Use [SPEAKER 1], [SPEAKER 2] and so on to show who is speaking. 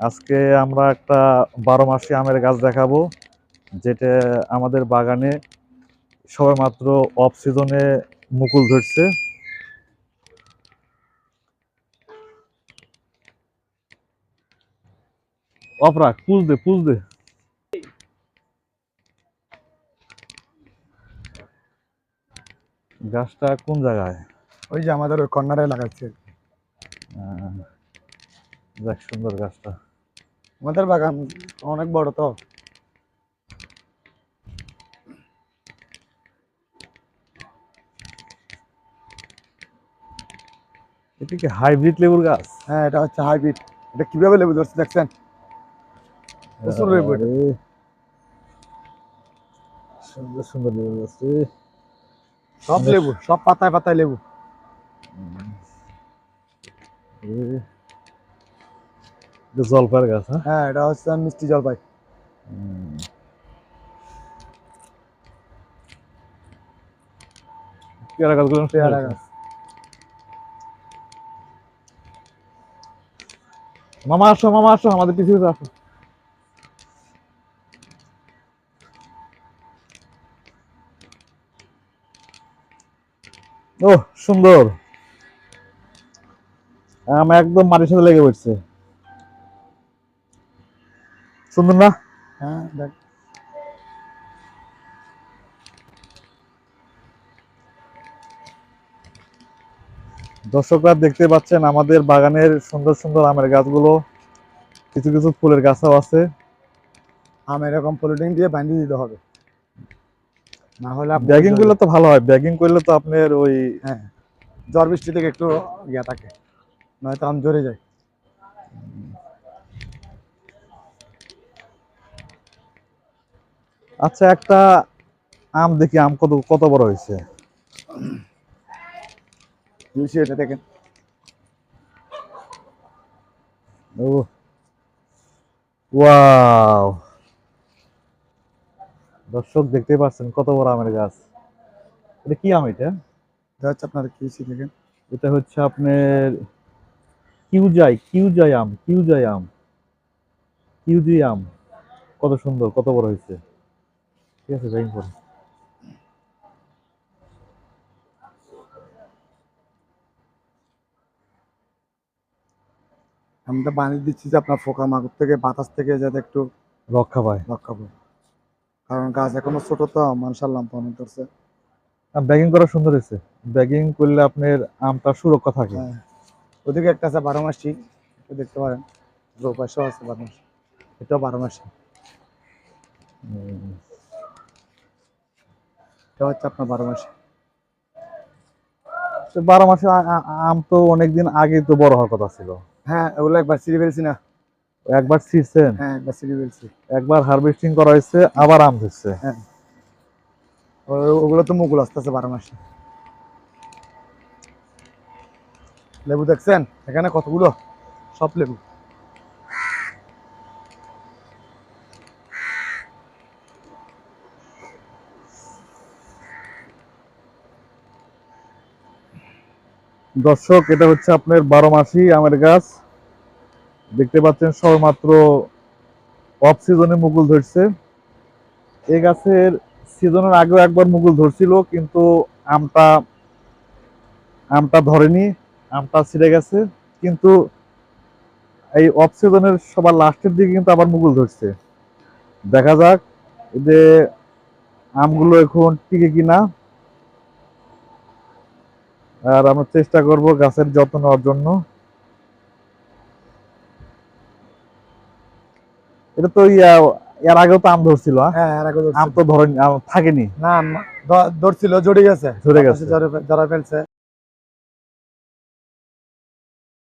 [SPEAKER 1] আজকে আমরা একটা বারো মাসি আমের গাছ দেখাবো যেটা আমাদের বাগানে সবে মাত্র অফ সিজনে মুকুল ধরছে। অপরাগ পুজ দে পুজ দে। গাছটা কোন জায়গায়?
[SPEAKER 2] ওই যে আমাদের ওই কর্নারে লাগাচ্ছে।
[SPEAKER 1] আহ, দেখ সুন্দর গাছটা।
[SPEAKER 2] আমাদের বাগান অনেক বড় তো।
[SPEAKER 1] এটা কি হাইব্রিড লেবুর গাছ?
[SPEAKER 2] হ্যাঁ এটা হচ্ছে হাইব্রিড। এটা কীভাবে লেবু ধরছে দেখছেন? প্রচুর লেবু।
[SPEAKER 1] সুন্দর সুন্দর লেবু গাছ।
[SPEAKER 2] সব লেবু সব পাতায় পাতায় লেবু।
[SPEAKER 1] জলপাইয়ের গাছ হ্যাঁ?
[SPEAKER 2] হ্যাঁ এটা হচ্ছে মিষ্টি জলপাই।
[SPEAKER 1] পেয়ারা গাছগুলো
[SPEAKER 2] পেয়ারা গাছ।
[SPEAKER 1] মামা আসো মামা আসো আমাদের পৃথিবীতে আসো। ও সুন্দর। আম একদম মাটির সাথে লেগে পড়ছে। সুন্দর না
[SPEAKER 2] হ্যাঁ দেখ।
[SPEAKER 1] দর্শকরা দেখতে পাচ্ছেন আমাদের বাগানের সুন্দর সুন্দর আমের গাছগুলো। কিছু কিছু ফুলের গাছও আছে।
[SPEAKER 2] আম এরকম পলিটিং দিয়ে বাঁধিয়ে দিতে হবে। না হলে
[SPEAKER 1] ব্যাগিং করলে তো ভালো হয়। ব্যাগিং করলে তো আপনার ওই
[SPEAKER 2] হ্যাঁ ঝড় বৃষ্টি থেকে একটু ইয়া থাকে। নয়তো আম ঝরে যায়।
[SPEAKER 1] আচ্ছা একটা আম দেখি আম কত কত বড় হয়েছে?
[SPEAKER 2] বুঝছি এটা দেখেন।
[SPEAKER 1] ও ওয়াও। দর্শক দেখতে পাচ্ছেন কত বড় আমের গাছ। এটা কি আম এটা?
[SPEAKER 2] এটা হচ্ছে আপনার কি দেখেন?
[SPEAKER 1] এটা হচ্ছে আপনার কিউজাই কিউজাই আম কিউজাই আম কিউজি আম। কত সুন্দর কত বড় হয়েছে। ঠিক আছে যাই পরে
[SPEAKER 2] আমি তো বানিয়ে দিচ্ছি যে আপনার ফোকা মাগুর থেকে বাতাস থেকে যাতে একটু
[SPEAKER 1] রক্ষা পায়।
[SPEAKER 2] রক্ষা পায়। কারণ গাছ এখনও ছোট তো মানসাল্লাম পানি ধরছে
[SPEAKER 1] ব্যাগিং করা সুন্দর হয়েছে। ব্যাগিং করলে আপনার আমটা সুরক্ষা থাকে।
[SPEAKER 2] হ্যাঁ। ওদিকে একটা আছে বারো মাসি দেখতে পারেন। রোপাশও আছে বারো মাসি। এটাও বারো মাসি। এটা হচ্ছে আপনার বারো মাসে।
[SPEAKER 1] তো বারো মাসে আম তো অনেকদিন আগে তো বড় হওয়ার কথা ছিল।
[SPEAKER 2] হ্যাঁ ওগুলো একবার সিঁড়ি ফেলছি না।
[SPEAKER 1] একবার ছিঁড়ছেন?
[SPEAKER 2] হ্যাঁ একবার সিঁড়ি ফেলছি।
[SPEAKER 1] একবার হারভেস্টিং করা হয়েছে আবার আম ধরছে।
[SPEAKER 2] হ্যাঁ। ওগুলো তো মুকুল আসতেছে বারো মাসে। লেবু দেখছেন? এখানে কতগুলো? সব লেবু।
[SPEAKER 1] দর্শক, এটা হচ্ছে আপনার বারো মাসি আমের গাছ। দেখতে পাচ্ছেন সবেমাত্র অফ সিজনে মুকুল ধরছে। এই গাছের সিজনের আগেও একবার মুকুল ধরছিল, কিন্তু আমটা আমটা ধরেনি, আমটা ছিঁড়ে গেছে। কিন্তু এই অফ সিজনের সবার লাস্টের দিকে কিন্তু আবার মুকুল ধরছে। দেখা যাক যে আমগুলো এখন টিকে কিনা। আর আমরা চেষ্টা করব গাছের যত্ন নেওয়ার জন্য। এটা তো ইয়া এর আগেও তো আম ধরছিল হ্যাঁ?
[SPEAKER 2] এর আগে তো
[SPEAKER 1] আম তো ধরেনি আম থাকেনি।
[SPEAKER 2] না ধরছিল জড়ে গেছে। জড়ে গেছে। যারা ফেলছে।